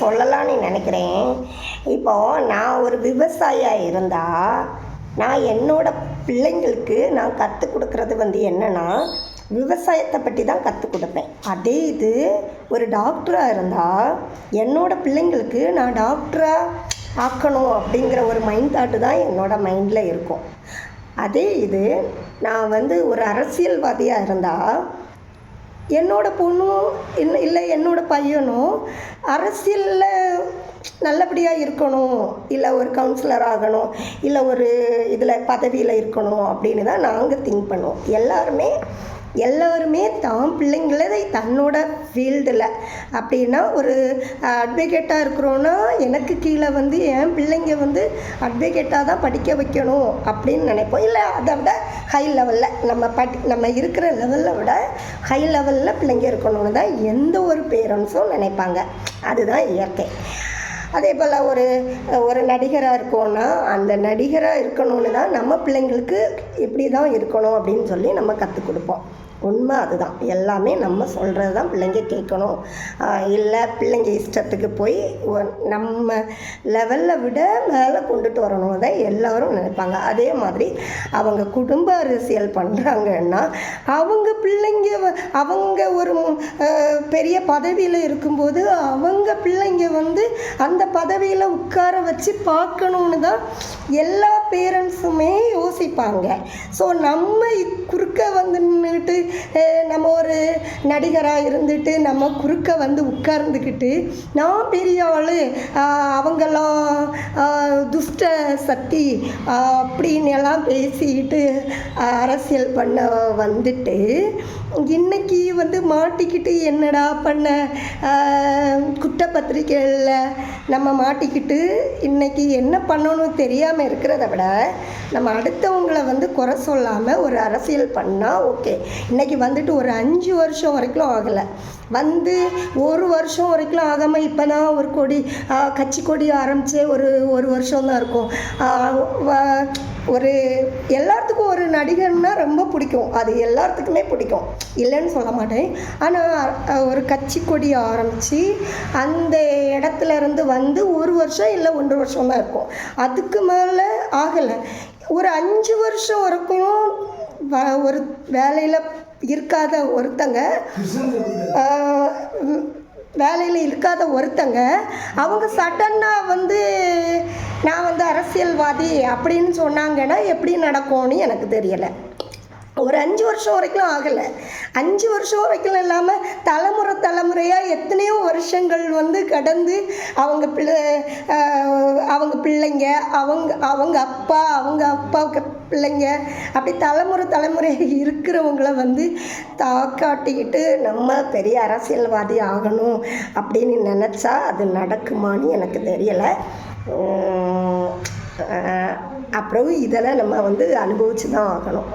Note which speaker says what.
Speaker 1: சொல்லலான்னு நினைக்கிறேன். இப்போது நான் ஒரு விவசாயியாக இருந்தால் நான் என்னோட பிள்ளைங்களுக்கு நான் கற்றுக் கொடுக்குறது வந்து என்னென்னா விவசாயத்தை பற்றி தான் கற்றுக் கொடுப்பேன். அதே இது ஒரு டாக்டராக இருந்தால் என்னோட பிள்ளைங்களுக்கு நான் டாக்டராக ஆக்கணும் அப்படிங்கிற ஒரு மைண்ட் தாட்டு தான் என்னோட மைண்டில் இருக்கும். அதே இது நான் வந்து ஒரு அரசியல்வாதியாக இருந்தால் என்னோடய பொண்ணும் இல்லை இல்லை என்னோடய பையனும் அரசியலில் நல்லபடியாக இருக்கணும். இல்லை ஒரு கவுன்சிலர் ஆகணும். இல்லை ஒரு இதில் பதவியில் இருக்கணும் அப்படின்னு தான் நாங்கள் திங்க் பண்ணுவோம் எல்லாருமே எல்லோருமே தான் பிள்ளைங்களை தன்னோட ஃபீல்டில் அப்படின்னா ஒரு அட்வொகேட்டாக இருக்கிறோன்னா எனக்கு கீழே வந்து என் பிள்ளைங்க வந்து அட்வொகேட்டாக தான் படிக்க வைக்கணும் அப்படின்னு நினைப்போம். இல்லை அதை விட ஹை லெவலில் நம்ம படி நம்ம இருக்கிற லெவலில் விட ஹை லெவலில் பிள்ளைங்க இருக்கணும்னு தான் எந்த ஒரு பேரண்ட்ஸும் நினைப்பாங்க. அதுதான் இயற்கை. அதே போல் ஒரு ஒரு நடிகராக இருக்கோன்னா அந்த நடிகராக இருக்கணும்னு தான் நம்ம பிள்ளைங்களுக்கு இப்படி தான் இருக்கணும் அப்படின்னு சொல்லி நம்ம கற்றுக் கொடுப்போம். உண்மை அதுதான். எல்லாமே நம்ம சொல்கிறது தான் பிள்ளைங்க கேட்கணும். இல்லை பிள்ளைங்க இஷ்டத்துக்கு போய் நம்ம லெவலில் விட மேலே கொண்டுட்டு வரணும் தான் எல்லோரும் நினைப்பாங்க. அதே மாதிரி அவங்க குடும்ப அரசியல் பண்ணுறாங்கன்னா அவங்க பிள்ளைங்க அவங்க ஒரு பெரிய பதவியில் இருக்கும்போது அவங்க பிள்ளைங்க வந்து அந்த பதவியில் உட்கார வச்சு பார்க்கணுன்னு தான் எல்லா பேரண்ட்ஸுமே யோசிப்பாங்க. ஸோ நம்ம குறுக்க வந்து நின்றுட்டு நம்ம ஒரு நடிகராக இருந்துட்டு நம்ம குறுக்க வந்து உட்கார்ந்துக்கிட்டு நான் பெரிய ஆள் அவங்கெல்லாம் துஷ்ட சக்தி அப்படின்னு எல்லாம் பேசிக்கிட்டு அரசியல் பண்ண வந்துட்டு இன்னைக்கு வந்து மாட்டிக்கிட்டு என்னடா பண்ண? குற்றப்பத்திரிக்கைகளில் நம்ம மாட்டிக்கிட்டு இன்னைக்கு என்ன பண்ணணும் தெரியாமல் இருக்கிறத விட நம்ம அடுத்தவங்களை வந்து குறை சொல்லாமல் ஒரு அரசியல் பண்ணால் ஓகே. இன்னைக்கு வந்துட்டு ஒரு அஞ்சு வருஷம் வரைக்கும் ஆகலை. வந்து ஒரு வருஷம் வரைக்கும் ஆகாமல் இப்போ தான் ஒரு கொடி கட்சி கொடி ஆரம்பித்து ஒரு ஒரு வருஷம் தான் இருக்கும். வ- ஒரு எல்லாத்துக்கும் ஒரு நடிகர்னா ரொம்ப பிடிக்கும். அது எல்லாத்துக்குமே பிடிக்கும். இல்லைன்னு சொல்ல மாட்டேன். ஆனால் ஒரு கட்சி கொடி ஆரம்பித்து அந்த இடத்துல இருந்து வந்து ஒரு வருஷம் இல்லை ஒன்று வருஷம் தான் இருக்கும். அதுக்கு மேலே ஆகலை. ஒரு அஞ்சு வருஷம் வரைக்கும் வ- ஒரு வேலையில் இருக்காத ஒருத்தங்க வேலையில் இருக்காத ஒருத்தங்க அவங்க சடன்னாக வந்து நான் வந்து அரசியல்வாதி அப்படின்னு சொன்னாங்கன்னா எப்படி நடக்கும்னு எனக்கு தெரியலை. ஒரு அஞ்சு வருஷம் வரைக்கும் ஆகலை அஞ்சு வருஷம் வரைக்கும் இல்லாமல் தலைமுறை தலைமுறையாக எத்தனையோ வருஷங்கள் வந்து கடந்து அவங்க பிள்ளை அவங்க பிள்ளைங்க அவங்க அவங்க அப்பா அவங்க அப்பாவுக்கு பிள்ளைங்க அப்படி தலைமுறை தலைமுறை இருக்கிறவங்கள வந்து தாக்காட்டிக்கிட்டு நம்ம பெரிய அரசியல்வாதி ஆகணும் அப்படின்னு நினச்சா அது நடக்குமான்னு எனக்கு தெரியலை அப்புறம் இதெல்லாம் நம்ம வந்து அனுபவிச்சு தான் ஆகணும்